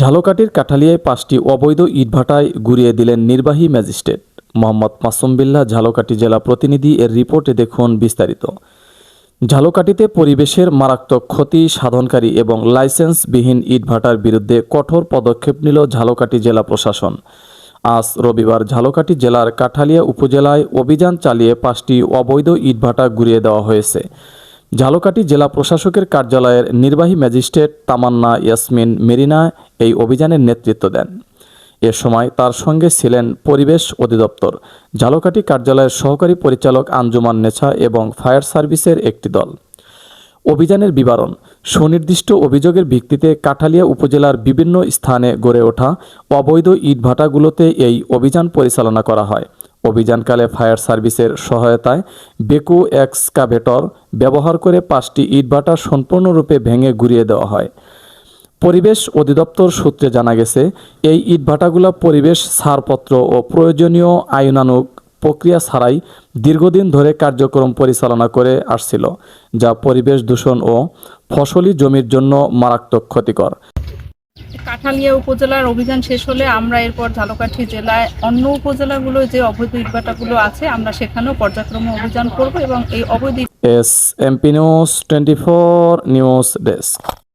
ঝালকাঠির কাঠালিয়ায় পাঁচটি অবৈধ ইটভাটায় গুড়িয়ে দিলেন নির্বাহী ম্যাজিস্ট্রেট। মোহাম্মদ মাসুম বিল্লাহ ঝালকাঠি জেলা প্রতিনিধি এর রিপোর্টে দেখুন বিস্তারিত। ঝালকাঠিতে পরিবেশের মারাত্মক ক্ষতি সাধনকারী এবং লাইসেন্সবিহীন ইটভাটার বিরুদ্ধে কঠোর পদক্ষেপ নিল ঝালকাঠি জেলা প্রশাসন। আজ রবিবার ঝালকাঠি জেলার কাঠালিয়া উপজেলায় অভিযান চালিয়ে পাঁচটি অবৈধ ইটভাটা গুড়িয়ে দেওয়া হয়েছে। ঝালকাঠি জেলা প্রশাসকের কার্যালয়ের নির্বাহী ম্যাজিস্ট্রেট তামান্না ইয়াসমিন মেরিনা এই অভিযানের নেতৃত্ব দেন। এ সময় তার সঙ্গে ছিলেন পরিবেশ অধিদপ্তর, ঝালকাঠি কার্যালয়ের সহকারী পরিচালক আঞ্জুমান নেছা এবং ফায়ার সার্ভিসের একটি দল। অভিযানের বিবরণ, সুনির্দিষ্ট অভিযোগের ভিত্তিতে কাঠালিয়া উপজেলার বিভিন্ন স্থানে গড়ে ওঠা অবৈধ ইটভাটাগুলোতে এই অভিযান পরিচালনা করা হয়। অভিযানকালে ফায়ার সার্ভিসের সহায়তায় বেকু এক্সকাভেটর ব্যবহার করে পাঁচটি ইটভাটা সম্পূর্ণরূপে ভেঙে গুড়িয়ে দেওয়া হয়। পরিবেশ অধিদপ্তর সূত্রে জানা গেছে এই ইটভাটাগুলো পরিবেশ ছাড়পত্র ও প্রয়োজনীয় আইনানুগ প্রক্রিয়া ছাড়াই দীর্ঘদিন ধরে কার্যক্রম পরিচালনা করে আসছিল যা পরিবেশ দূষণ ও ফসলি জমির জন্য মারাত্মক ক্ষতিকর। কাঠালিয়া উপজেলার অভিযান শেষ হলে আমরা এরপর ঝালকাঠি জেলায় অন্য উপজেলাগুলো যে অবৈধ ইটভাটাগুলো আছে আমরা সেখানেও পর্যায়ক্রমে অভিযান করব এবং এই অবৈধ S MP news twenty four news desk.